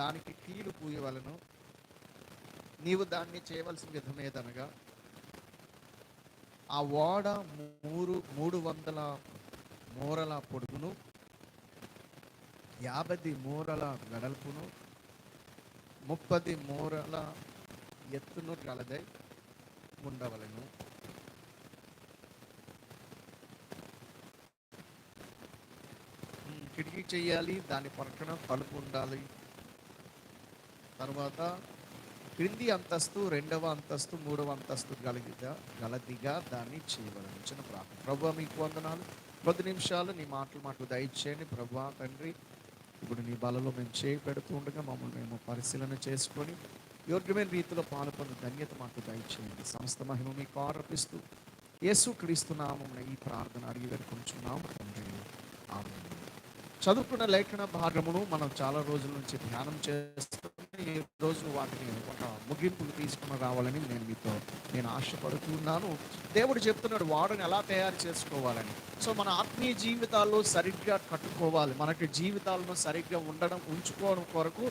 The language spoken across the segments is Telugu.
దానికి కీలు పూయవలను. నీవు దాన్ని చేయవలసిన విధమేదనగా ఆ ఓడ మూడు మూడు వందల మూరల పొడుగును యాభై మూరల వెడల్పును ముప్పది మూరల ఎత్తును కలదై ఉండవలను. కిటికీ చేయాలి దాని పక్కన తలుపు ఉండాలి. తర్వాత క్రింది అంతస్తు రెండవ అంతస్తు మూడవ అంతస్తు గలదిగా గలదిగా దాన్ని చేయవలను. చిన్న ప్రార్థన. ప్రభు మీకు వందనాలు. కొద్ది నిమిషాలు నీ మాటలు మాటలు దయచేయండి. ప్రభు తండ్రి ఇప్పుడు నీ బలలో మేము చేయి పెడుతూ ఉండగా మమ్మల్ని మేము పరిశీలన చేసుకొని యోగ్యమైన రీతిలో పాల్గొన్న ధన్యత మాకు దయచేయండి. సమస్త మహిమ మీకు ఆరోపిస్తూ యేసు క్రీస్తునామం ఈ ప్రార్థన అడిగి వేడుకుంటున్నాం తండ్రి చదువుకున్న లేఖన భాగమును మనం చాలా రోజుల నుంచి ధ్యానం చేస్తూ ఈరోజు వాటిని ఒక ముగింపులు తీసుకుని రావాలని నేను మీతో నేను ఆశపడుతున్నాను దేవుడు చెప్తున్నాడు వాడని ఎలా తయారు చేసుకోవాలని. సో మన ఆత్మీయ జీవితాల్లో సరిగ్గా కట్టుకోవాలి. మనకి జీవితాలను సరిగ్గా ఉండడం ఉంచుకోవడం కొరకు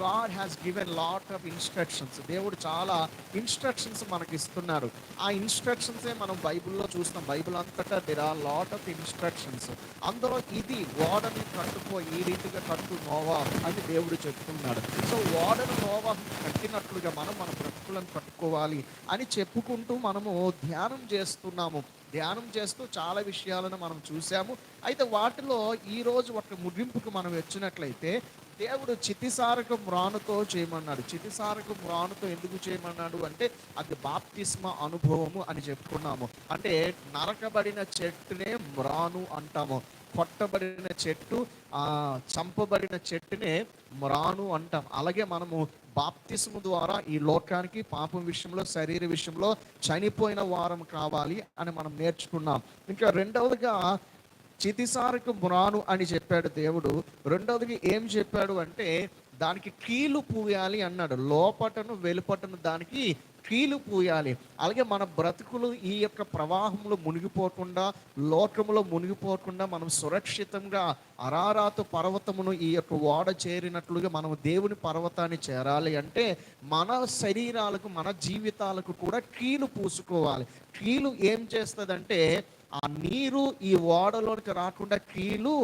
God has given lot of instructions దేవుడు చాలా ఇన్స్ట్రక్షన్స్ మనకి ఇస్తున్నారు. ఆ ఇన్స్ట్రక్షన్సే మనం బైబిల్లో చూస్తాం. బైబిల్ అంతటా there are lot of instructions అందులో ఇది ఓడని కట్టుకో ఈ రీతిగా కట్టు నోవా అని దేవుడు చెప్తున్నాడు. సో ఓడను నోవా కట్టినట్లుగా మనం మన బ్రతుకులను కట్టుకోవాలి అని చెప్పుకుంటూ మనము ధ్యానం చేస్తున్నాము. ధ్యానం చేస్తూ చాలా విషయాలను మనం చూసాము అయితే వాటిలో ఈరోజు ఒక ముగింపుకు మనం వచ్చినట్లయితే దేవుడు చితిసారక మ్రానుతో చేయమన్నాడు. చితిసారక మ్రానుతో ఎందుకు చేయమన్నాడు అంటే అది బాప్తిస్మ అనుభవము అని చెప్పుకున్నాము. అంటే నరకబడిన చెట్టునే మ్రాను అంటాము. కొట్టబడిన చెట్టు ఆ చంపబడిన చెట్టునే మ్రాను అంటాం. అలాగే మనము బాప్తిసము ద్వారా ఈ లోకానికి పాపం విషయంలో శరీర విషయంలో చనిపోయిన వారం కావాలి అని మనం నేర్చుకున్నాం. ఇంకా రెండవదిగా చితిసారకు మ్రాను అని చెప్పాడు దేవుడు. రెండవదిగా ఏం చెప్పాడు అంటే దానికి కీలు పూయాలి అన్నాడు. లోపటను వెలుపటను దానికి కీలు పూయాలి. అలాగే మన బ్రతుకులు ఈ యొక్క ప్రవాహంలో మునిగిపోకుండా లోకములో మునిగిపోకుండా మనం సురక్షితంగా అరారాతు పర్వతమును ఈ యొక్క ఓడ చేరినట్లుగా మనం దేవుని పర్వతాన్ని చేరాలి అంటే మన శరీరాలకు మన జీవితాలకు కూడా కీలు పూసుకోవాలి. కీలు ఏం చేస్తుందంటే ఆ నీరు ఈ ఓడలోనికి రాకుండా కీలు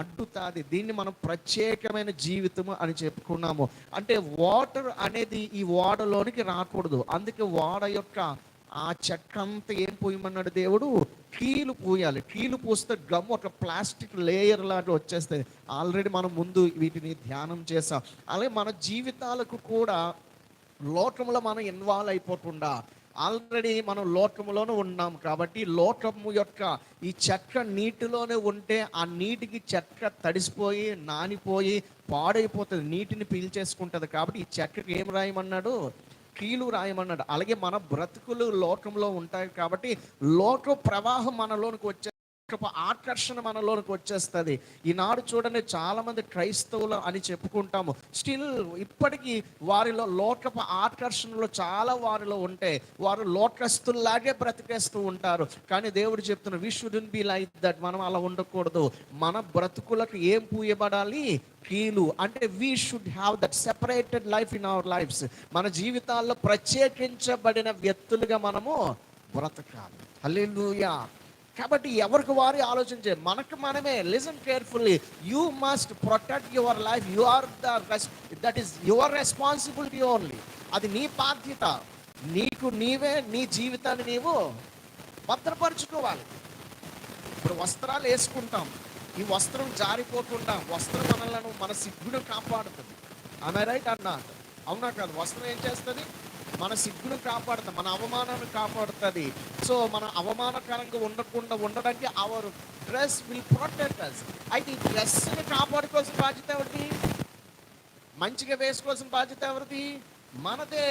అడ్డుతాది దీన్ని మనం ప్రత్యేకమైన జీవితము అని చెప్పుకున్నాము. అంటే వాటర్ అనేది ఈ ఓడలోనికి రాకూడదు. అందుకే ఓడ యొక్క ఆ చెక్క అంతా ఏం పూయమన్నాడు దేవుడు? కీలు పూయాలి. కీలు పూస్తే గమ్ ఒక ప్లాస్టిక్ లేయర్ లాగా వచ్చేస్తే ఆల్రెడీ మనం ముందు వీటిని ధ్యానం చేసాం అలాగే మన జీవితాలకు కూడా లోకంలో మనం ఇన్వాల్వ్ అయిపోకుండా ఆల్రెడీ మనం లోకములోనే ఉన్నాం కాబట్టి లోకము యొక్క ఈ చెక్క నీటిలోనే ఉంటే ఆ నీటికి చెక్క తడిసిపోయి నానిపోయి పాడైపోతుంది. నీటిని పీల్చేసుకుంటుంది కాబట్టి ఈ చెక్కకి ఏం రాయమన్నాడు? కీలు రాయమన్నాడు. అలాగే మన బ్రతుకులు లోకంలో ఉంటాయి కాబట్టి లోక ప్రవాహం మనలోనికి వచ్చే కృప ఆకర్షణ మనలోనికి వచ్చేస్తుంది. ఈనాడు చూడండి చాలా మంది క్రైస్తవులు అని చెప్పుకుంటాము. స్టిల్ ఇప్పటికీ వారిలో లోకపు ఆకర్షణలు చాలా వారిలో ఉంటే వారు లోకస్తుల్లాగే బ్రతికేస్తూ ఉంటారు. కానీ దేవుడు చెప్తున్న we shouldn't be like that మనం అలా ఉండకూడదు. మన బ్రతుకులకు ఏం పూయబడాలి? కీలు. అంటే we should have that separated life in our lives మన జీవితాల్లో ప్రత్యేకించబడిన వ్యక్తులుగా మనము బ్రతకాలి. హల్లెలూయా. కాబట్టి ఎవరికి వారి ఆలోచించే మనకు మనమే listen carefully you must protect your life you are the that is your responsibility only అది నీ బాధ్యత. నీకు నీవే నీ జీవితాన్ని నీవు భద్రపరుచుకోవాలి. ఇప్పుడు వస్త్రాలు వేసుకుంటాం. ఈ వస్త్రం జారిపోకుండా వస్త్రం మనలను మన సిగ్గును కాపాడుతుంది. ఆమె రైట్ అన్నా? అవునా కాదు. వస్త్రం ఏం చేస్తుంది? మన సిగ్గును కాపాడుతుంది మన అవమానాన్ని కాపాడుతుంది. సో మన అవమానకరంగా ఉండకుండా ఉండడానికి our dress will protect us అయితే ఈ డ్రెస్ని కాపాడుకోవాల్సిన బాధ్యత ఎవరిది? మంచిగా వేసుకోవాల్సిన బాధ్యత ఎవరిది? మనదే.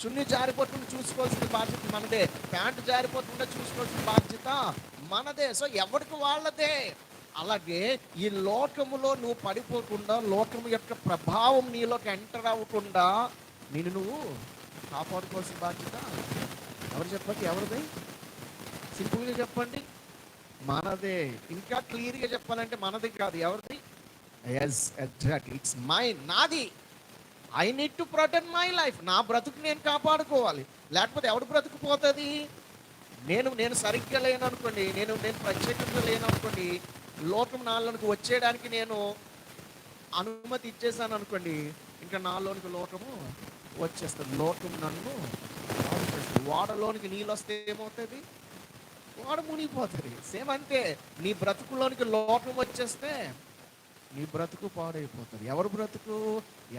చున్ని జారిపోతుంది చూసుకోవాల్సిన బాధ్యత మనదే. ప్యాంటు జారిపోతుండే చూసుకోవాల్సిన బాధ్యత మనదే. సో ఎవరికి వాళ్ళదే? అలాగే ఈ లోకములో నువ్వు పడిపోకుండా లోకము యొక్క ప్రభావం నీలోకి ఎంటర్ అవ్వకుండా నేను నువ్వు కాపాడుకోవాల్సిన బాధ్యత ఎవరు చెప్పండి? ఎవరిది? సింపుల్గా చెప్పండి. మనదే. ఇంకా క్లియర్గా చెప్పాలంటే మనది కాదు. ఎవరిది? ఎస్ ఎగ్జాక్ట్ ఇట్స్ మై నాది. I need to protect my life నా బ్రతుకు నేను కాపాడుకోవాలి. లేకపోతే ఎవడు బ్రతుకు పోతుంది నేను నేను సరిగ్గా లేను అనుకోండి. నేను నేను ప్రత్యేకంగా లేను అనుకోండి. లోకం నాలోనికి వచ్చేయడానికి నేను అనుమతి ఇచ్చేసాను అనుకోండి. ఇంకా నాలోనికి లోకము వచ్చేస్తుంది లోకం నన్ను ఆపేస్తుంది. వాడలోనికి నీళ్ళు వస్తే ఏమవుతుంది? వాడ మునిగిపోతుంది సేమ్ అంతే. నీ బ్రతుకులోనికి లోకం వచ్చేస్తే నీ బ్రతుకు పాడైపోతుంది. ఎవరు బ్రతుకు?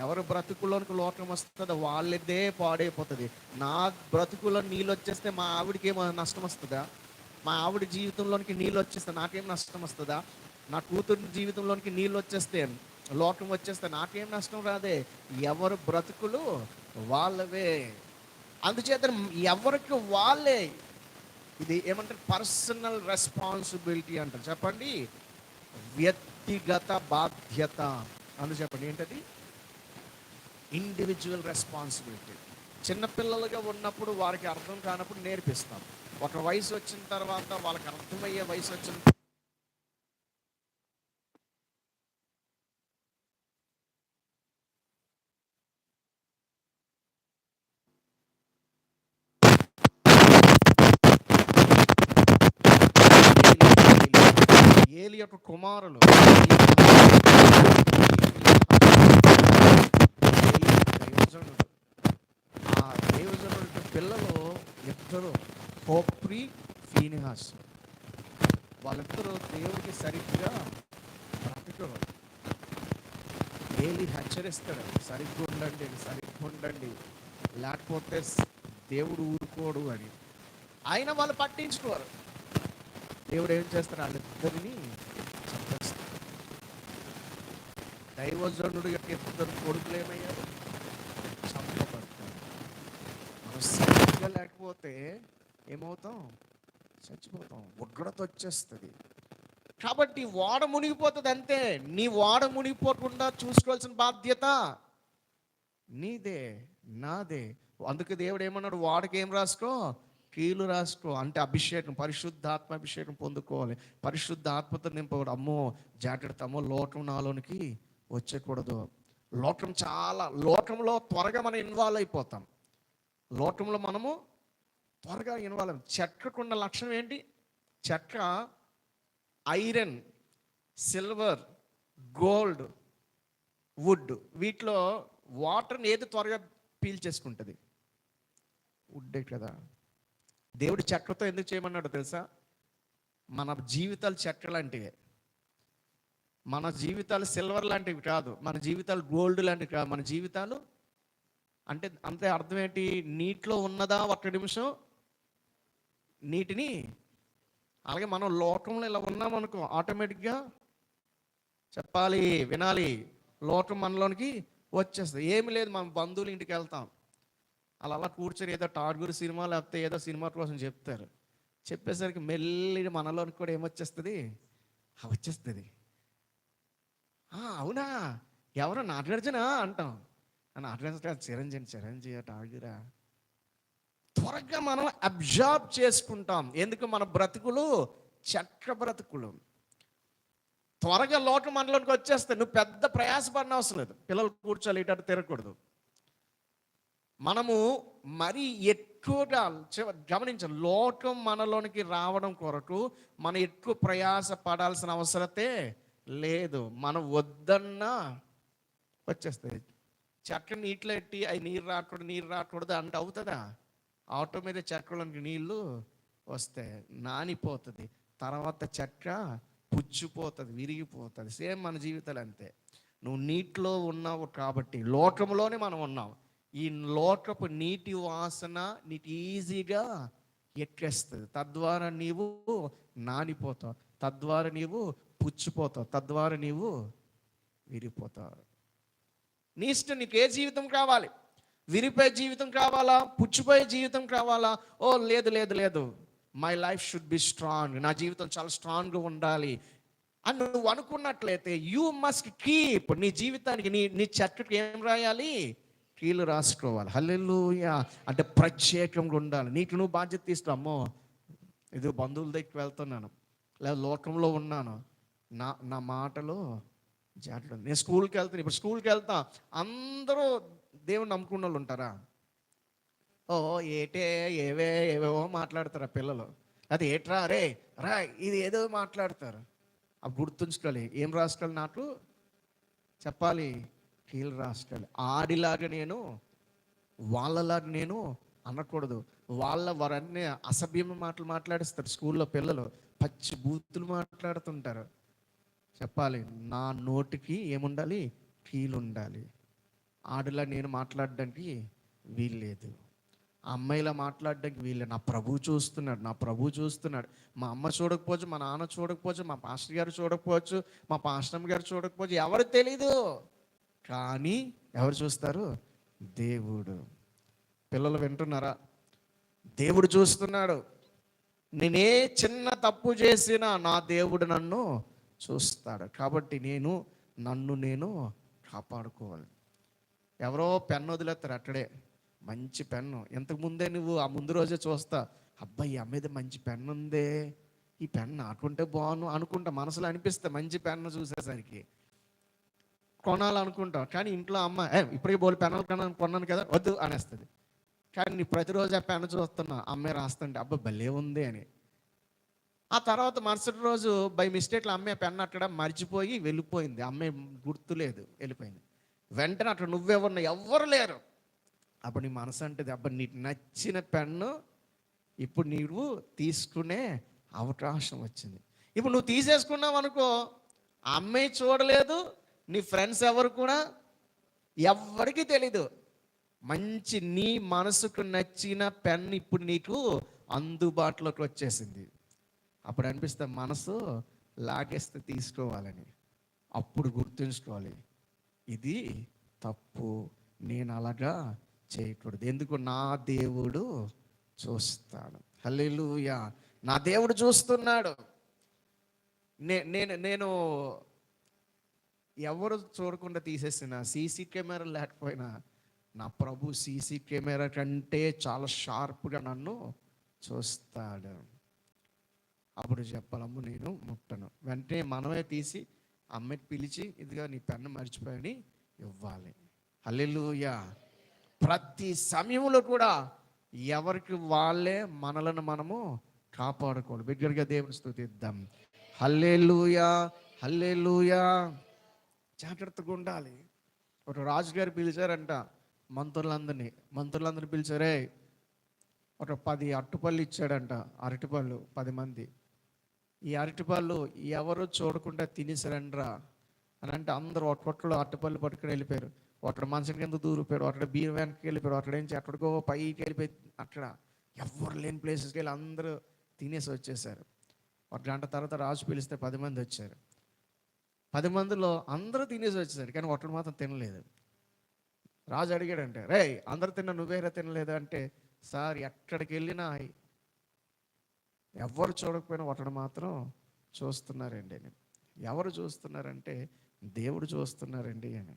ఎవరు బ్రతుకులోనికి లోకం వస్తుందో వాళ్ళదే పాడైపోతుంది. నా బ్రతుకులో నీళ్ళు వచ్చేస్తే మా ఆవిడకి ఏమో నష్టం వస్తుందా? మా ఆవిడ జీవితంలోనికి నీళ్ళు వచ్చేస్తే నాకేం నష్టం వస్తుందా? నా కూతురు జీవితంలోనికి నీళ్ళు వచ్చేస్తే లోకం వచ్చేస్తే నాకేం నష్టం రాదే? ఎవరు బ్రతుకులు వాళ్ళవే. అందుచేత ఎవరికి వాళ్ళే ఇది ఏమంటారు? పర్సనల్ రెస్పాన్సిబిలిటీ అంటారు. చెప్పండి. వ్యక్తిగత బాధ్యత. అని చెప్పండి. ఏంటది? Individual responsibility. చిన్నపిల్లలుగా ఉన్నప్పుడు వారికి అర్థం కానప్పుడు నేర్పిస్తాం. ఒక వయసు వచ్చిన తర్వాత వాళ్ళకి అర్థమయ్యే వయసు వచ్చిన ఏలి యొక్క కుమారులు. ఆ దైవజనుడి పిల్లలు ఇద్దరు హోప్రి ఫీనిహాస్. వాళ్ళిద్దరూ దేవుడికి సరిగ్గా బ్రతకరు ఏలి హెచ్చరిస్తాడు సరిగ్గా ఉండండి సరిగ్గా ఉండండి లేకపోతే దేవుడు ఊరుకోడు అని. ఆయన వాళ్ళు పట్టించుకోరు. దేవుడు ఏం చేస్తాడు వాళ్ళిద్దరిని చంపేస్తాడు. దైవజనుడు యొక్క ఇద్దరు కొడుకులు ఏమయ్యారు? చంపబడతారు. మనం సరిగ్గా లేకపోతే ఏమవుతాం? చచ్చిపోతాం. ఉగ్రత వచ్చేస్తుంది. కాబట్టి వాడ మునిగిపోతుంది అంతే. నీ వాడ మునిగిపోకుండా చూసుకోవాల్సిన బాధ్యత నీదే నాదే. అందుకే దేవుడు ఏమన్నాడు? వాడికి ఏం రాసుకో? కీలు రాసుకో అంటే అభిషేకం పరిశుద్ధాత్మ అభిషేకం పొందుకోవాలి. పరిశుద్ధ ఆత్మతో నింపకూడదు అమ్మో జాగ్రత్త అమ్మో లోకం నాలోనికి వచ్చేకూడదు. లోకం చాలా లోకంలో త్వరగా మనం ఇన్వాల్వ్ అయిపోతాం. లోకంలో మనము త్వరగా ఇన్వాల్వ్ చెక్కకున్న లక్షణం ఏంటి? చెక్క ఐరన్ సిల్వర్ గోల్డ్ వుడ్. వీటిలో వాటర్ని ఏది త్వరగా పీల్చేసుకుంటుంది వుడ్డే కదా. దేవుడు చెట్లతో ఎందుకు చేయమన్నాడు తెలుసా? మన జీవితాలు చెట్ల లాంటివే. మన జీవితాలు సిల్వర్ లాంటివి కాదు. మన జీవితాలు గోల్డ్ లాంటివి కాదు. మన జీవితాలు అంటే అంతే అర్థం ఏంటి? నీటిలో ఉన్నదా ఒక్క నిమిషం? నీటిని అలాగే మనం లోకంలో ఇలా ఉన్నామనుకో ఆటోమేటిక్గా చెప్పాలి వినాలి. లోకం మనలోనికి వచ్చేస్తుంది. ఏమి లేదు. మనం బంధువుల ఇంటికి వెళ్తాం. అలా అలా కూర్చొని ఏదో టార్గూర్ సినిమా లేకపోతే ఏదో సినిమా కోసం చెప్తారు. చెప్పేసరికి మెల్లి మనలోనికి కూడా ఏమొచ్చేస్తుంది? వచ్చేస్తుంది. "ఆ, అవునా? ఎవరు నాగార్జున అంటాం. నాగార్జున చిరంజీవి చిరంజీవి టార్గూరా త్వరగా మనం అబ్జార్బ్ చేసుకుంటాం. ఎందుకు? మన బ్రతుకులు చక్ర బ్రతుకులు. త్వరగా లోకం మనలోకి వచ్చేస్తే నువ్వు పెద్ద ప్రయాసపడిన అవసరం లేదు. పిల్లలు కూర్చోలేటట్టు తిరగకూడదు. మనము మరి ఎక్కువగా చివ- గమనించాలి లోకం మనలోనికి రావడం కొరకు మనం ఎక్కువ ప్రయాస పడాల్సిన అవసరతే లేదు. మనం వద్దన్నా వచ్చేస్తుంది చెక్క నీటిలో ఎట్టి అవి నీరు రాకూడదు నీరు రాకూడదు అంటే అవుతుందా? ఆటో మీద చెక్కలోనికి నీళ్ళు వస్తాయి. నానిపోతుంది. తర్వాత చెక్క పుచ్చిపోతుంది విరిగిపోతుంది. సేమ్ మన జీవితాలు అంతే. నువ్వు నీటిలో ఉన్నావు కాబట్టి లోకంలోనే మనం ఉన్నాం. ఈ లోకపు నీటి వాసన నీకు ఈజీగా ఎక్కేస్తుంది. తద్వారా నీవు నానిపోతావు. తద్వారా నీవు పుచ్చిపోతావు. తద్వారా నీవు విరిగిపోతావు. నీ ఇష్టం నీకు ఏ జీవితం కావాలి? విరిపోయే జీవితం కావాలా? పుచ్చిపోయే జీవితం కావాలా? ఓ లేదు లేదు లేదు. My life should be strong నా జీవితం చాలా స్ట్రాంగ్గా ఉండాలి. అని నువ్వు అనుకున్నట్లయితే యూ మస్ట్ కీప్ నీ జీవితానికి నీ నీ చెట్టుకి ఏం రాయాలి? కీలు రాసుకోవాలి. హల్లెలుయా. అంటే ప్రత్యేకంగా ఉండాలి. నీకు నువ్వు బాధ్యత తీసుకో అమ్మో. ఇది బంధువుల దగ్గరికి వెళ్తున్నాను. లేదా లోకంలో ఉన్నాను. నా నా మాటలు జాగ్రత్త నేను స్కూల్కి వెళ్తాను ఇప్పుడు స్కూల్కి వెళ్తా. అందరూ దేవుని నమ్ముకున్న వాళ్ళు ఉంటారా? ఓ ఏటే ఏవే ఏవేవో మాట్లాడతారు ఆ పిల్లలు. అది ఏట్రా? రే రా ఇది ఏదో మాట్లాడతారు. అవి గుర్తుంచుకోవాలి. ఏం రాసుకోవాలి నాకు? చెప్పాలి. కీలు రాస్తాడు. ఆడిలాగా నేను వాళ్ళలాగా నేను అనకూడదు. వాళ్ళ వారన్నీ అసభ్యం మాటలు మాట్లాడిస్తారు స్కూల్లో పిల్లలు. పచ్చి బూతులు మాట్లాడుతుంటారు. చెప్పాలి నా నోటికి ఏముండాలి? కీలు ఉండాలి ఆడలా నేను మాట్లాడడానికి వీల్లేదు. అమ్మాయిలా మాట్లాడడానికి వీళ్ళు నా ప్రభు చూస్తున్నాడు నా ప్రభు చూస్తున్నాడు. మా అమ్మ చూడకపోవచ్చు మా నాన్న చూడకపోవచ్చు మా పాస్టర్ గారు చూడకపోవచ్చు మా పాస్టమ్ గారు చూడకపోవచ్చు ఎవరు తెలీదు. కానీ ఎవరు చూస్తారు? దేవుడు. పిల్లలు వింటున్నారా? దేవుడు చూస్తున్నాడు. నేనే చిన్న తప్పు చేసినా నా దేవుడు నన్ను చూస్తాడు. కాబట్టి నేను నన్ను నేను కాపాడుకోవాలి. ఎవరో పెన్ను వదిలేస్తారు అక్కడే. మంచి పెన్ను ఇంతకుముందే నువ్వు ఆ ముందు రోజే చూస్తా. అబ్బాయి ఈ అమ్మాయిది మంచి పెన్ను ఉందే. ఈ పెన్ను నాకుంటే బాగును అనుకుంటా మనసులో అనిపిస్తే మంచి పెన్ను చూసేసరికి. కొనాలనుకుంటావు కానీ ఇంట్లో అమ్మ ఏ ఇప్పటికే బోల్ పెన్నులు కొన్నాను కొన్నాను కదా వద్దు అనేస్తుంది. కానీ నీ ప్రతిరోజు ఆ పెన్ను చూస్తున్నా అమ్మాయి రాస్తుంటే అబ్బా భలే ఉంది అని. ఆ తర్వాత మరుసటి రోజు బై మిస్టేక్లో అమ్మాయి పెన్ను అక్కడ మర్చిపోయి వెళ్ళిపోయింది. అమ్మాయి గుర్తులేదు వెళ్ళిపోయింది. వెంటనే అక్కడ నువ్వే ఎవ్వరు లేరు. అప్పుడు నీ మనసు అంటది అబ్బా నీకు నచ్చిన పెన్ను ఇప్పుడు నీవు తీసుకునే అవకాశం వచ్చింది. ఇప్పుడు నువ్వు తీసేసుకున్నావు అనుకో అమ్మాయి చూడలేదు నీ ఫ్రెండ్స్ ఎవరు కూడా? ఎవ్వరికీ తెలీదు. మంచి నీ మనసుకు నచ్చిన పెన్ ఇప్పుడు నీకు అందుబాటులోకి వచ్చేసింది. అప్పుడు అనిపిస్తే మనసు లాగేస్తే తీసుకోవాలని. అప్పుడు గుర్తుంచుకోవాలి. ఇది తప్పు. నేను అలాగా చేయకూడదు. ఎందుకు? నా దేవుడు చూస్తాడు. హల్లెలూయా. నా దేవుడు చూస్తున్నాడు. నే నేను నేను ఎవరు చూడకుండా తీసేసిన సీసీ కెమెరా లేకపోయినా నా ప్రభు సీసీ కెమెరా కంటే చాలా షార్ప్గా నన్ను చూస్తాడు. అప్పుడు చెప్పాలమ్మ నేను ముట్టను. వెంటనే మనమే తీసి అమ్మాయికి పిలిచి ఇదిగా నీ పెన్ను మర్చిపోయని ఇవ్వాలి. హల్లెలూయా. ప్రతి సమయంలో కూడా ఎవరికి వాళ్ళే మనలను మనము కాపాడుకోవాలి. బిగ్గరగా దేవుని స్థుతిద్దాం. హల్లెలూయా. హల్లెలూయా. జాగ్రత్తగా ఉండాలి. ఒక రాజుగారు పిలిచారంట మంత్రులందరినీ మంత్రులందరినీ పిలిచారే ఒక పది అట్టుపళ్ళు ఇచ్చాడంట అరటిపళ్ళు పది మంది. ఈ అరటిపళ్ళు ఎవరు చూడకుండా తినేసారండ్రా అని అంటే అందరూ ఒక్కొక్కరు అరటిపళ్ళు పట్టుకుని వెళ్ళిపోయారు. ఒకటి మనుషుల కింద దూరిపోయాడు ఒకటి బీర్ వెనక్కి వెళ్ళిపోయాడు అక్కడ నుంచి ఎక్కడికో పైకి వెళ్ళిపోయి అక్కడ ఎవరు లేని ప్లేసెస్కి వెళ్ళి అందరూ తినేసి వచ్చేసారు ఒక గంట తర్వాత రాజు పిలిస్తే పది మంది వచ్చారు. పది మందిలో అందరూ తినేసి వచ్చేసారు కానీ ఒకటి మాత్రం తినలేదు. రాజు అడిగాడంటే రే అందరు తిన్నా నువ్వేరా తినలేదు అంటే సార్ ఎక్కడికి వెళ్ళినా ఎవరు చూడకపోయినా ఒకడు మాత్రం చూస్తున్నారండి అని. ఎవరు చూస్తున్నారంటే దేవుడు చూస్తున్నారండి అని.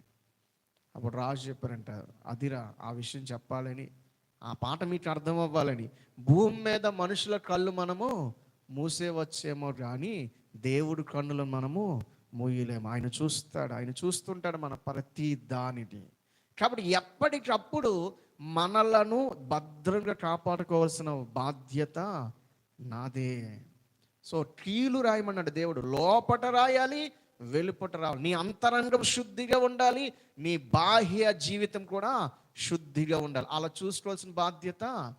అప్పుడు రాజు చెప్పారంట అదిరా ఆ విషయం చెప్పాలని ఆ పాట మీకు అర్థం అవ్వాలని. భూమి మీద మనుషుల కళ్ళు మనము మూసేవచ్చేమో కానీ దేవుడు కన్నులను మనము మూయలేము ఆయన చూస్తాడు. ఆయన చూస్తుంటాడు మన ప్రతి దానిని. కాబట్టి ఎప్పటికప్పుడు మనలను భద్రంగా కాపాడుకోవాల్సిన బాధ్యత నాదే. సో కీలు రాయమన్నాడు దేవుడు. లోపట రాయాలి వెలుపట రావాలి. నీ అంతరంగం శుద్ధిగా ఉండాలి నీ బాహ్య జీవితం కూడా శుద్ధిగా ఉండాలి. అలా చూసుకోవాల్సిన బాధ్యత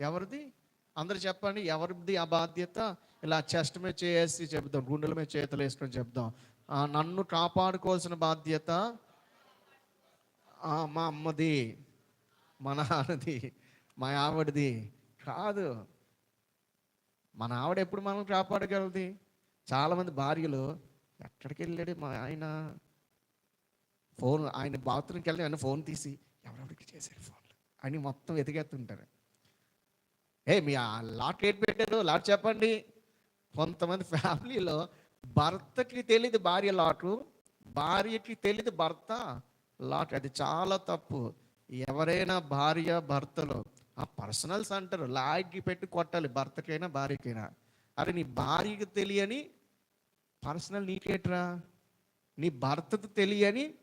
ఎవరిది? అందరు చెప్పండి ఎవరిది ఆ బాధ్యత? ఇలా చెస్ట్ మీద చేసి చెప్దాం గుండెల మీద చేతులు వేసుకొని చెప్దాం ఆ, నన్ను కాపాడుకోవాల్సిన బాధ్యత మా అమ్మది మా నాన్నది మా ఆవిడది కాదు. మన ఆవిడ ఎప్పుడు మనం కాపాడగలది? చాలామంది భార్యలు ఎక్కడికి వెళ్ళాడు మా ఆయన? ఫోన్ ఆయన బాత్రూమ్కి వెళ్ళి ఆయన ఫోన్ తీసి ఎవరెవరికి చేశారు ఫోన్ అని మొత్తం ఎతికేస్తుంటారు ఏ మీ లాట్ రేట్ పెట్టారు? లాట్ చెప్పండి. కొంతమంది ఫ్యామిలీలో భర్తకి తెలియదు భార్య లాటు భార్యకి తెలియదు భర్త లాట్. అది చాలా తప్పు. ఎవరైనా భార్య భర్తలో ఆ పర్సనల్స్ అంటారు లాగి పెట్టి కొట్టాలి భర్తకైనా భార్యకైనా. అరే నీ భార్యకి తెలియని పర్సనల్ నీకేట్రా? నీ భర్తకు తెలియని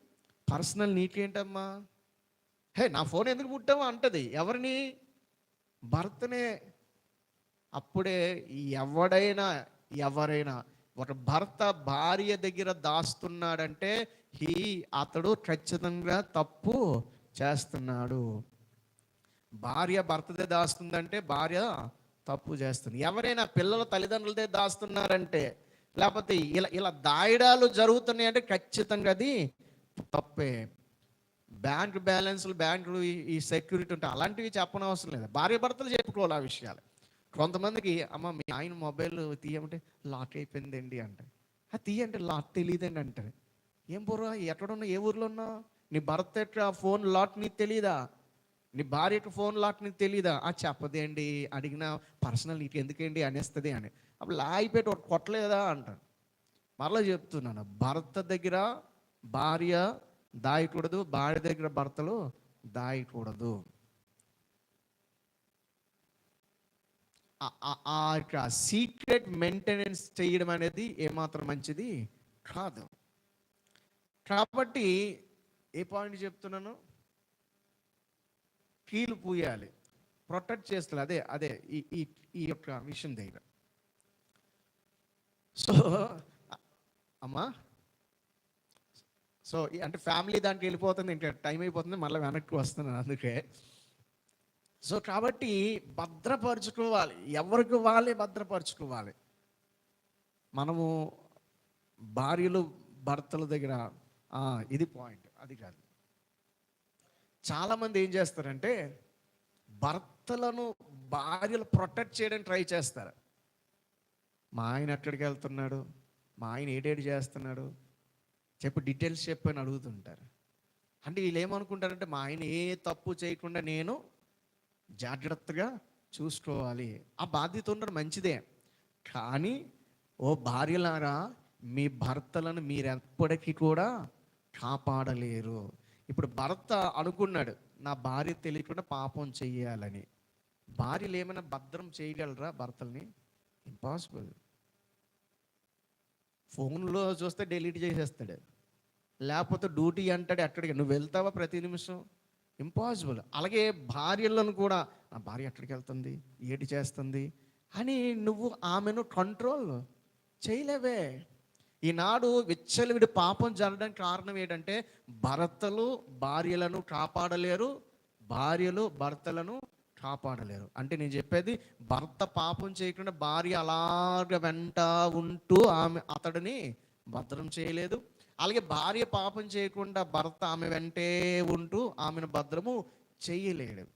పర్సనల్ నీకేంటమ్మా? హే నా ఫోన్ ఎందుకు పుట్టావా? అంటది. ఎవరిని? భర్తనే అప్పుడే ఎవడైనా ఎవరైనా ఒక భర్త భార్య దగ్గర దాస్తున్నాడంటే హీ అతడు ఖచ్చితంగా తప్పు చేస్తున్నాడు. భార్య భర్తదే దాస్తుందంటే భార్య తప్పు చేస్తుంది. ఎవరైనా పిల్లల తల్లిదండ్రులదే దాస్తున్నారంటే లేకపోతే ఇలా ఇలా దాయడాలు జరుగుతున్నాయి అంటే ఖచ్చితంగా అది తప్పే. బ్యాంక్ బ్యాలెన్స్లు బ్యాంకులు ఈ- ఈ సెక్యూరిటీ ఉంటే అలాంటివి చెప్పనవసరం లేదు. భార్య భర్తలు చెప్పుకోవాలి ఆ విషయాలు. కొంతమందికి అమ్మ మీ ఆయన మొబైల్ తీయమంటే లాక్ అయిపోయిందండి అంటే ఆ తీయంటే లాక్ తెలియదండి అంటారు. ఏం బుర్రా ఎక్కడున్నా ఏ ఊర్లో ఉన్నావు నీ భర్త యొక్క ఫోన్ లాట్ నీకు తెలియదా నీ భార్య యొక్క ఫోన్ లాట్ నీకు తెలీదా? ఆ చెప్పదేండి అడిగిన పర్సనల్ నీకు ఎందుకండి అనేస్తుంది అని. అప్పుడు లాగిపెట్టి ఒకటి కొట్టలేదా అంటారు. మరలా చెప్తున్నాను భర్త దగ్గర భార్య దాయకూడదు భార్య దగ్గర భర్తలు దాయకూడదు. ఆ- యొక్క సీక్రెట్ మెయింటెనెన్స్ చేయడం అనేది ఏమాత్రం మంచిది? కాదు. కాబట్టి ఏ పాయింట్ చెప్తున్నాను? కీలు పూయాలి. ప్రొటెక్ట్ చేస్తారు అదే అదే ఈ ఈ ఈ యొక్క మిషన్ దగ్గర. సో అమ్మా. సో ఈ- అంటే ఫ్యామిలీ దానికి వెళ్ళిపోతుంది. ఇంకా టైం అయిపోతుంది. మళ్ళీ వెనక్కి వస్తున్నాను అందుకే. సో కాబట్టి భద్రపరుచుకోవాలి. ఎవరికి వాళ్ళే భద్రపరుచుకోవాలి. మనము భార్యలు భర్తల దగ్గర ఇది పాయింట్ అది కాదు. చాలామంది ఏం చేస్తారంటే భర్తలను భార్యలు ప్రొటెక్ట్ చేయడానికి ట్రై చేస్తారు. మా ఆయన ఎక్కడికి వెళ్తున్నాడు? మా ఆయన ఏడేడు చేస్తున్నాడు? చెప్పు డీటెయిల్స్ చెప్పని అని అడుగుతుంటారు. అంటే వీళ్ళు ఏమనుకుంటారంటే మా ఆయన ఏ తప్పు చేయకుండా నేను జాగ్రత్తగా చూసుకోవాలి. ఆ బాధ్యత ఉండడం మంచిదే. కానీ ఓ భార్యలారా మీ భర్తలను మీరు ఎప్పటికీ కూడా కాపాడలేరు. ఇప్పుడు భర్త అనుకున్నాడు నా భార్య తెలియకుండా పాపం చెయ్యాలని. భార్యలు ఏమైనా భద్రం చేయగలరా భర్తల్ని? ఇంపాసిబుల్ ఫోన్లో చూస్తే డెలీట్ చేసేస్తాడు. లేకపోతే డ్యూటీ అంటాడు ఎక్కడికి? నువ్వు వెళ్తావా ప్రతి నిమిషం? ఇంపాసిబుల్ అలాగే భార్యలను కూడా నా భార్య ఎక్కడికి వెళ్తుంది? ఏటి చేస్తుంది? అని నువ్వు ఆమెను కంట్రోల్ చేయలేవే. ఈనాడు విచ్చలవిడి పాపం జరగడానికి కారణం ఏంటంటే భర్తలు భార్యలను కాపాడలేరు భార్యలు భర్తలను కాపాడలేరు. అంటే నేను చెప్పేది భర్త పాపం చేయకుండా భార్య అలాగ వెంట ఉంటూ ఆమె అతడిని భద్రం చేయలేదు. అలాగే భార్య పాపం చేయకుండా భర్త ఆమె వెంటే ఉంటూ ఆమెను భద్రము చేయలేడు.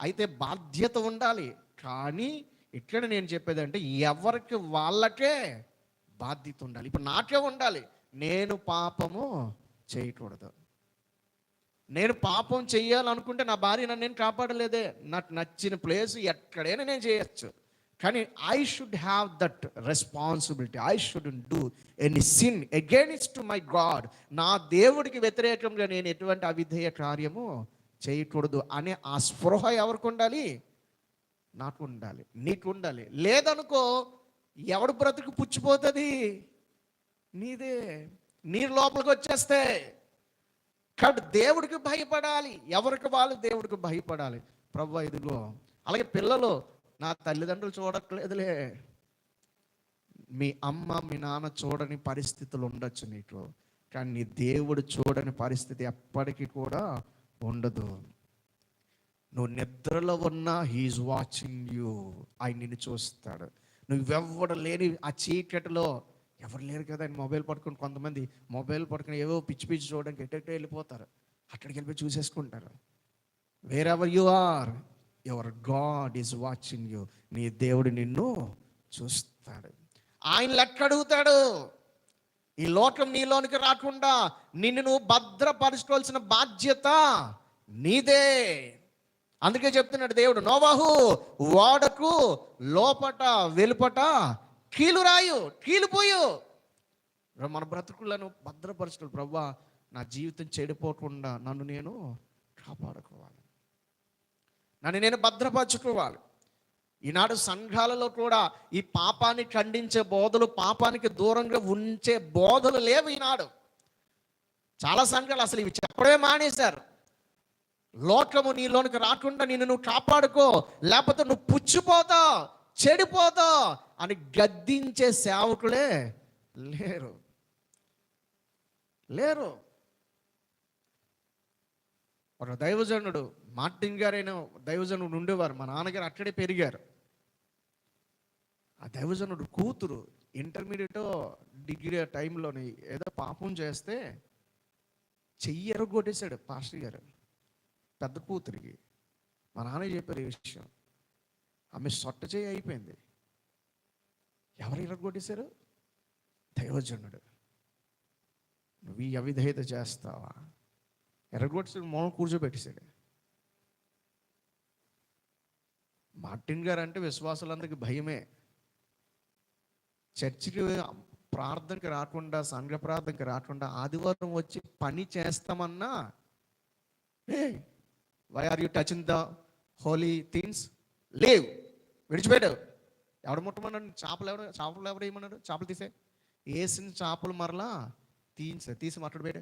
అయితే బాధ్యత ఉండాలి. కానీ ఇక్కడ నేను చెప్పేది అంటే ఎవరికి వాళ్ళకే బాధ్యత ఉండాలి. ఇప్పుడు నాకే ఉండాలి. నేను పాపము చేయకూడదు. నేను పాపం చేయాలనుకుంటే నా భార్య నన్ను నేను కాపాడలేదే? నాకు నచ్చిన ప్లేస్ ఎక్కడైనా నేను చేయొచ్చు. కానీ I should have that responsibility I should do any sin against my God నా దేవుడికి వ్యతిరేకంగా నేను ఎటువంటి అవిధేయ కార్యము చేయకూడదు అనే ఆ స్పృహ ఎవరికి ఉండాలి? నాకు ఉండాలి. నీకు ఉండాలి. లేదనుకో ఎవడు బ్రతుకు పుచ్చిపోతుంది? నీదే. నీరు లోపలికి వచ్చేస్తే కాబట్టి దేవుడికి భయపడాలి. ఎవరికి వాళ్ళు దేవుడికి భయపడాలి? ప్రభు ఇదిగో. అలాగే పిల్లలు నా తల్లిదండ్రులు చూడట్లేదులే. మీ అమ్మ మీ నాన్న చూడని పరిస్థితులు ఉండొచ్చు నీకు కానీ నీ దేవుడు చూడని పరిస్థితి ఎప్పటికీ కూడా ఉండదు. నువ్వు నిద్రలో ఉన్నా హీఈస్ వాచింగ్ యూ. ఆయన నిన్ను చూస్తాడు. నువ్వెవ్వడు లేని ఆ చీకటిలో ఎవరు లేరు కదా ఆయన మొబైల్ పట్టుకుని కొంతమంది మొబైల్ పట్టుకుని ఏవో పిచ్చి పిచ్చి చూడడానికి ఎట్టెట్టే వెళ్ళిపోతారు. అక్కడికి వెళ్ళిపోయి చూసేసుకుంటారు. Wherever you are your God is watching you నీ దేవుడు నిన్ను చూస్తాడు. ఆయన లెక్క అడుగుతాడు ఈ లోకం నీలోనికి రాకుండా నిన్ను నువ్వు భద్రపరచుకోవాల్సిన బాధ్యత నీదే. అందుకే చెప్తున్నాడు దేవుడు నోవాహు వాడకు లోపట వెలుపట కీలు రాయు కీలుపోయు మన బ్రతుకులను భద్రపరచుకోవాలి. ప్రవ్వా నా జీవితం చెడిపోకుండా నన్ను నేను కాపాడుకోవాలి. నన్ను నేను భద్రపరచుకోవాలి. ఈనాడు సంఘాలలో కూడా ఈ పాపాన్ని ఖండించే బోధలు పాపానికి దూరంగా ఉంచే బోధలు లేవు ఈనాడు. చాలా సంఘాలు అసలు ఇవి చెప్పడమే మానేశారు. లోకము నీలోనికి రాకుండా నిన్ను నువ్వు కాపాడుకో లేకపోతే నువ్వు పుచ్చిపోతావు చెడిపోతావు అని గద్దించే సేవకులే లేరు. లేరు. ఒక దైవజనుడు మార్టిన్ గారైన దైవజనుడు ఉండేవారు మా నాన్నగారు అక్కడే పెరిగారు. ఆ దైవజనుడు కూతురు ఇంటర్మీడియట్ డిగ్రీ టైంలోని ఏదో పాపం చేస్తే చెయ్యి ఎరగొట్టేశాడు పాస్టర్ గారు పెద్ద కూతురికి. మా నాన్న చెప్పారు ఈ విషయం. ఆమె సొట్ట చేయి అయిపోయింది. ఎవరు ఎరగొట్టేశారు? దైవజనుడు. నువ్వు ఈ అవిధేయత చేస్తావా? ఎరగొట్టేసాడు మౌనం కూర్చోబెట్టేశాడు. మార్టిన్ గారు అంటే విశ్వాసులందరికీ భయమే. చర్చికి ప్రార్థనకి రాకుండా సంఘ ప్రార్థనకి రాకుండా ఆదివారం వచ్చి పని చేస్తామన్నా ఏ why are you touching the holy things leave. విడిచిపెట్టావు. ఎవడు ముట్టమన్నాడు? చేపలు ఎవరు చేపలు ఎవరు ఏమన్నాడు చేపలు తీసే. వేసిన చేపలు మరలా తీసి తీసి మాట్లాడబెట్టే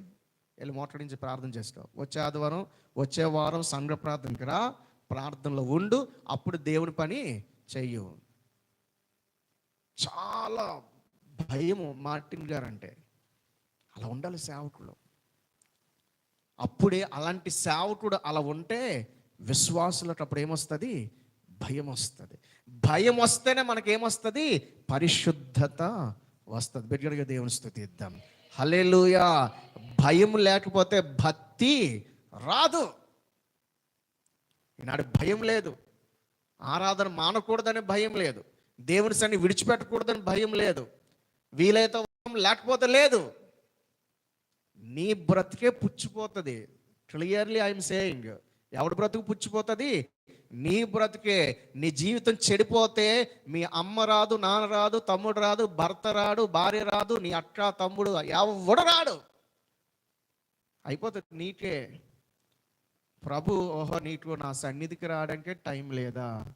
వెళ్ళి మాట్లాడించి ప్రార్థన చేస్తావు. వచ్చే ఆదివారం వచ్చే వారం సంఘ ప్రార్థనకి రా. ప్రార్థనలో ఉండు అప్పుడు దేవుని పని చెయ్యు. చాలా భయము మార్టిన్ గారు అంటే. అలా ఉండాలి సేవకుడు అప్పుడే అలాంటి సేవకుడు అలా ఉంటే విశ్వాసులకు అప్పుడు ఏమొస్తుంది? భయం వస్తుంది భయం వస్తేనే మనకేమొస్తుంది? పరిశుద్ధత వస్తుంది. బిడ్డగా దేవుని స్థుతి ఇద్దాం హలేలుయా భయం లేకపోతే భక్తి రాదు. ఈనాడు భయం లేదు. ఆరాధన మానకూడదని భయం లేదు. దేవుని సన్ని విడిచిపెట్టకూడదని భయం లేదు. వీలైతే లేకపోతే లేదు. నీ బ్రతికే పుచ్చిపోతుంది. Clearly I'm saying. ఎవడి బ్రతుకు పుచ్చిపోతుంది? నీ బ్రతికే నీ జీవితం చెడిపోతే మీ అమ్మ రాదు నాన్న రాదు తమ్ముడు రాదు భర్త రాడు భార్య రాదు నీ అక్క తమ్ముడు ఎవడు రాడు? అయిపోతుంది నీకే. ప్రభు ఓహో నీకు నా సన్నిధికి రావడానికే టైం లేదా?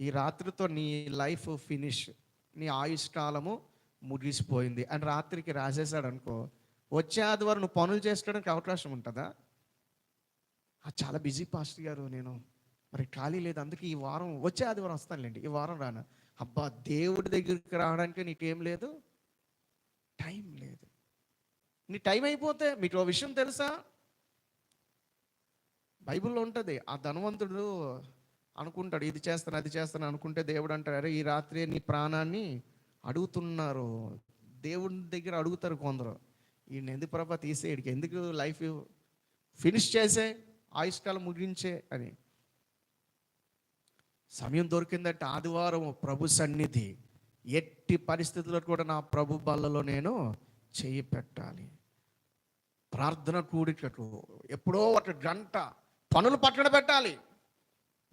ఈ రాత్రితో నీ లైఫ్ ఫినిష్ నీ ఆయుష్ కాలము ముగిసిపోయింది. అని రాత్రికి రాసేసాడు అనుకో వచ్చే ఆదివారం నువ్వు పనులు చేసుకోవడానికి అవకాశం ఉంటుందా? చాలా బిజీ పాస్టర్ గారు నేను. మరి ఖాళీ లేదు అందుకే ఈ వారం వచ్చే ఆదివారం వస్తానులేండి ఈ వారం రాను. అబ్బా దేవుడి దగ్గరికి రావడానికి నీకేం లేదు? టైం లేదు. నీ టైం అయిపోతే మీకు ఓ విషయం తెలుసా? బైబిల్లో ఉంటుంది ఆ ధనవంతుడు అనుకుంటాడు ఇది చేస్తాను అది చేస్తాను అనుకుంటే దేవుడు అంటాడు అరే ఈ రాత్రి నీ ప్రాణాన్ని అడుగుతున్నారు. దేవుడి దగ్గర అడుగుతారు కొందరు ఈయన ఎందుకు ప్రభా తీసేయడికి ఎందుకు లైఫ్ ఫినిష్ చేసే ఆయుష్కాలం ముగించే? అని. సమయం దొరికిందంటే ఆదివారం ప్రభు సన్నిధి ఎట్టి పరిస్థితుల్లో కూడా నా ప్రభు బల్లలో నేను చేయి పెట్టాలి. ప్రార్థన కూడికకు ఎప్పుడో ఒక గంట పనులు పట్టణ పెట్టాలి.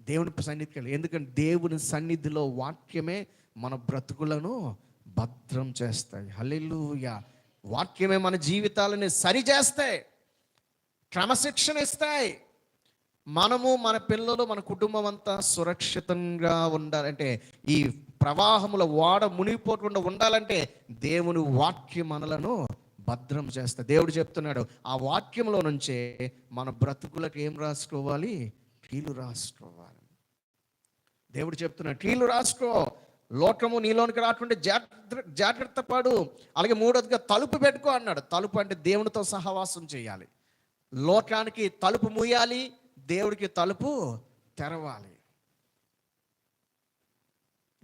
దేవుని సన్నిధికి వెళ్ళి ఎందుకంటే దేవుని సన్నిధిలో వాక్యమే మన బ్రతుకులను భద్రం చేస్తాయి. హల్లెలూయా. వాక్యమే మన జీవితాలని సరి చేస్తాయి క్రమశిక్షణ ఇస్తాయి. మనము మన పిల్లలు మన కుటుంబం అంతా సురక్షితంగా ఉండాలంటే ఈ ప్రవాహముల వాడ మునిగిపోకుండా ఉండాలంటే దేవుని వాక్యం మనలను భద్రం చేస్తా. దేవుడు చెప్తున్నాడు ఆ వాక్యంలో నుంచే మన బ్రతుకులకు ఏం రాసుకోవాలి? కీలు రాసుకోవాలి. దేవుడు చెప్తున్నాడు కీలు రాసుకో. లోకము నీలోనికి రాకుండా జాగ్రత్త జాగ్రత్త పడు. అలాగే మూడోదిగా తలుపు పెట్టుకో అన్నాడు. తలుపు అంటే దేవునితో సహవాసం చేయాలి. లోకానికి తలుపు మూయాలి దేవుడికి తలుపు తెరవాలి.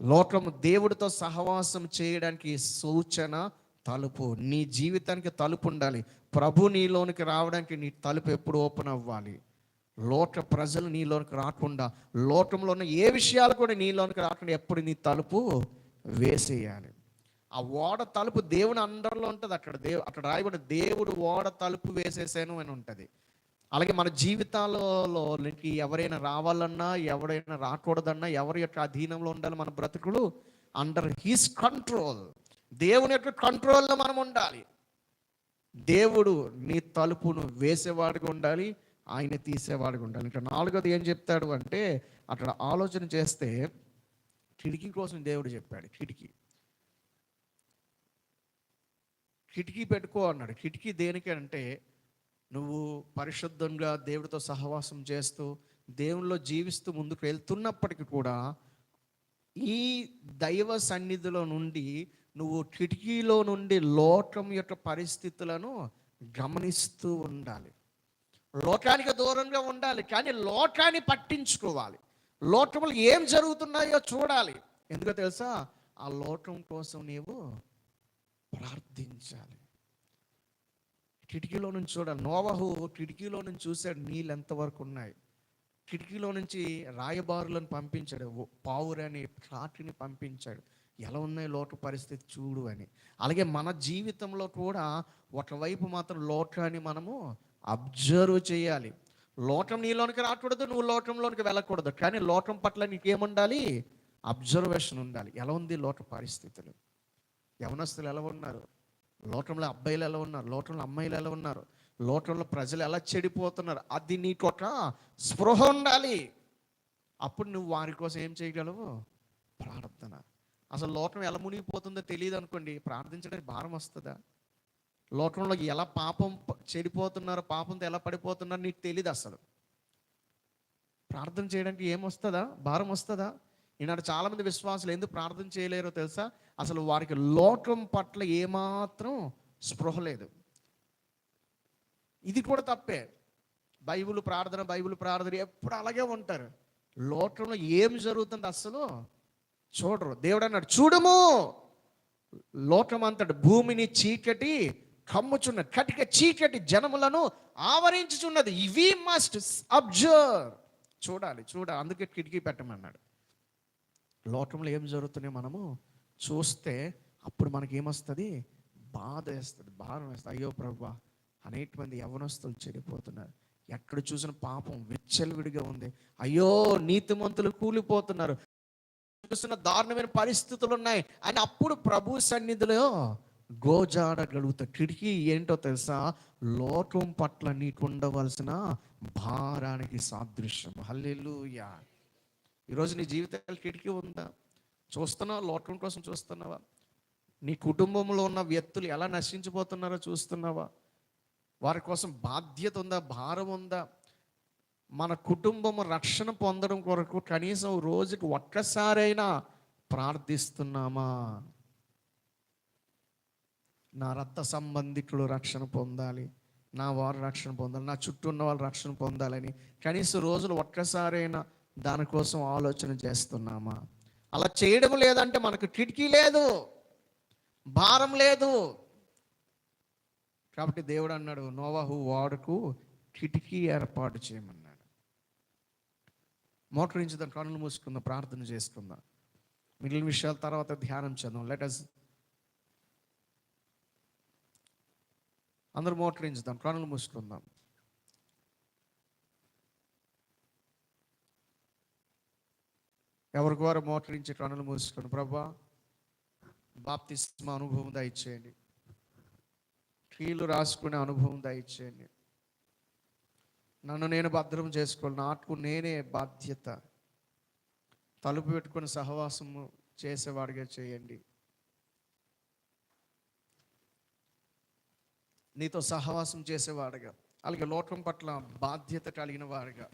లోకము దేవుడితో సహవాసం చేయడానికి సూచన తలుపు. నీ జీవితానికి తలుపు ఉండాలి. ప్రభు నీలోనికి రావడానికి నీ తలుపు ఎప్పుడు ఓపెన్ అవ్వాలి? లోక ప్రజలు నీలోనికి రాకుండా లోకంలో ఉన్న ఏ విషయాలు కూడా నీలోనికి రాకుండా ఎప్పుడు నీ తలుపు వేసేయాలి. ఆ ఓడ తలుపు దేవుని అందరిలో ఉంటుంది. అక్కడ దేవు అక్కడ రాయబడి దేవుడు ఓడ తలుపు వేసేసాను అని ఉంటుంది. అలాగే మన జీవితాలలోనికి ఎవరైనా రావాలన్నా ఎవరైనా రాకూడదన్నా ఎవరి యొక్క అధీనంలో ఉండాలి మన బ్రతుకులు అండర్ హీస్ కంట్రోల్ దేవుని యొక్క కంట్రోల్లో మనం ఉండాలి. దేవుడు నీ తలుపును వేసేవాడిగా ఉండాలి ఆయన తీసేవాడిగా ఉండాలి. ఇక్కడ నాలుగోది ఏం చెప్తాడు అంటే అక్కడ ఆలోచన చేస్తే కిటికీ కోసం దేవుడు చెప్పాడు కిటికీ. కిటికీ పెట్టుకో అన్నాడు. కిటికీ దేనికి అంటే నువ్వు పరిశుద్ధంగా దేవుడితో సహవాసం చేస్తూ దేవునిలో జీవిస్తూ ముందుకు వెళ్తున్నప్పటికీ కూడా ఈ దైవ సన్నిధిలో నుండి నువ్వు కిటికీలో నుండి లోకం యొక్క పరిస్థితులను గమనిస్తూ ఉండాలి. లోకానికి దూరంగా ఉండాలి కానీ లోకాన్ని పట్టించుకోవాలి. లోకంలో ఏం జరుగుతున్నాయో చూడాలి. ఎందుకో తెలుసా? ఆ లోకం కోసం నీవు ప్రార్థించాలి. కిటికీలో నుంచి చూడాలి. నోవహు కిటికీలో నుంచి చూశాడు నీళ్ళు ఎంతవరకు ఉన్నాయి. కిటికీలో నుంచి రాయబారులను పంపించాడు ఓ- పావురని కాటిని పంపించాడు. ఎలా ఉన్నాయి లోక పరిస్థితి చూడు అని. అలాగే మన జీవితంలో కూడా ఒకవైపు మాత్రం లోకాన్ని మనము అబ్జర్వ్ చేయాలి. లోకం నీలోనికి రాకూడదు నువ్వు లోకంలోనికి వెళ్ళకూడదు. కానీ లోకం పట్ల నీకేముండాలి? అబ్జర్వేషన్ ఉండాలి. ఎలా ఉంది లోక పరిస్థితులు? యవనస్తులు ఎలా ఉన్నారు? లోకంలో అబ్బాయిలు ఎలా ఉన్నారు? లోకంలో అమ్మాయిలు ఎలా ఉన్నారు? లోకంలో ప్రజలు ఎలా చెడిపోతున్నారు? అది నీకు ఒక స్పృహ ఉండాలి. అప్పుడు నువ్వు వారి కోసం ఏం చేయగలవు? ప్రార్థన. అసలు లోకం ఎలా మునిగిపోతుందో తెలియదు అనుకోండి ప్రార్థించడానికి భారం వస్తుందా? లోకంలో ఎలా పాపం చెడిపోతున్నారు చెడిపోతున్నారో పాపంతో ఎలా పడిపోతున్నారో నీకు తెలియదు అసలు. ప్రార్థన చేయడానికి ఏం వస్తుందా? భారం వస్తుందా? ఈనాడు చాలామంది విశ్వాసులు ఎందుకు ప్రార్థన చేయలేరో తెలుసా? అసలు వారికి లోకం పట్ల ఏమాత్రం స్పృహ లేదు. ఇది కూడా తప్పే. బైబిల్ ప్రార్థన బైబిల్ ప్రార్థన ఎప్పుడు అలాగే ఉంటారు. లోకంలో ఏం జరుగుతుంది అసలు? చూడరు. దేవుడు అన్నాడు చూడము. లోకమంతటి భూమిని చీకటి కమ్ముచున్న కటిక చీకటి జనములను ఆవరించుచున్నది. ఇవి మస్ట్ అబ్జర్వ్ చూడాలి చూడాలి అందుకే కిటికీ పెట్టమన్నాడు. లోకంలో ఏం జరుగుతున్నాయో మనము? చూస్తే అప్పుడు మనకి ఏమొస్తుంది బాధ వేస్తుంది భారం వేస్తుంది అయ్యో ప్రభా అనేక మంది యవనస్తులు చెడిపోతున్నారు. ఎక్కడ చూసిన పాపం విచ్చలవిడిగా ఉంది. అయ్యో నీతిమంతులు కూలిపోతున్నారు. చూస్తున్న దారుణమైన పరిస్థితులు ఉన్నాయి. అని అప్పుడు ప్రభు సన్నిధిలో గోజాడగలుగుతా కిటికీ ఏంటో తెలుసా? లోకం పట్ల నీకు ఉండవలసిన భారానికి సాదృశ్యం. హల్లెలూయా. ఈరోజు నీ జీవితాలు కిటికీ ఉందా? చూస్తున్నావా? లోకం కోసం చూస్తున్నావా? నీ కుటుంబంలో ఉన్న వ్యక్తులు ఎలా నశించిపోతున్నారో చూస్తున్నావా? వారి కోసం బాధ్యత ఉందా? భారం ఉందా? మన కుటుంబం రక్షణ పొందడం కొరకు కనీసం రోజుకి ఒక్కసారైనా ప్రార్థిస్తున్నామా? నా రక్త సంబంధికులు రక్షణ పొందాలి. నా వారు రక్షణ పొందాలి. నా చుట్టూ ఉన్న వాళ్ళు రక్షణ పొందాలని కనీసం రోజులు ఒక్కసారైనా దానికోసం ఆలోచన చేస్తున్నామా? అలా చేయడం లేదంటే మనకు కిటికీ లేదు భారం లేదు. కాబట్టి దేవుడు అన్నాడు నోవాహు వాడుకు కిటికీ ఏర్పాటు చేయమన్నాడు. మోటరించుదాం కన్నులు మూసుకుందాం ప్రార్థన చేసుకుందాం. మిగిలిన విషయాల తర్వాత ధ్యానం చేద్దాం. లెట్ అస్ అందరూ మోటరించుదాం కన్నులు మూసుకుందాం. ఎవరికి వారు మోటరించి కన్నులు మూసుకుని ప్రభా బాప్తిస్మ అనుభవం దయచేయండి. కీళ్ళు రాసుకునే అనుభవం దయచేయండి. నన్ను నేను భద్రం చేసుకోవాలి. నాకు నేనే బాధ్యత. తలుపు పెట్టుకుని సహవాసము చేసేవాడిగా చేయండి. నీతో సహవాసం చేసేవాడుగా. అలాగే లోకం పట్ల బాధ్యత కలిగిన వాడుగా.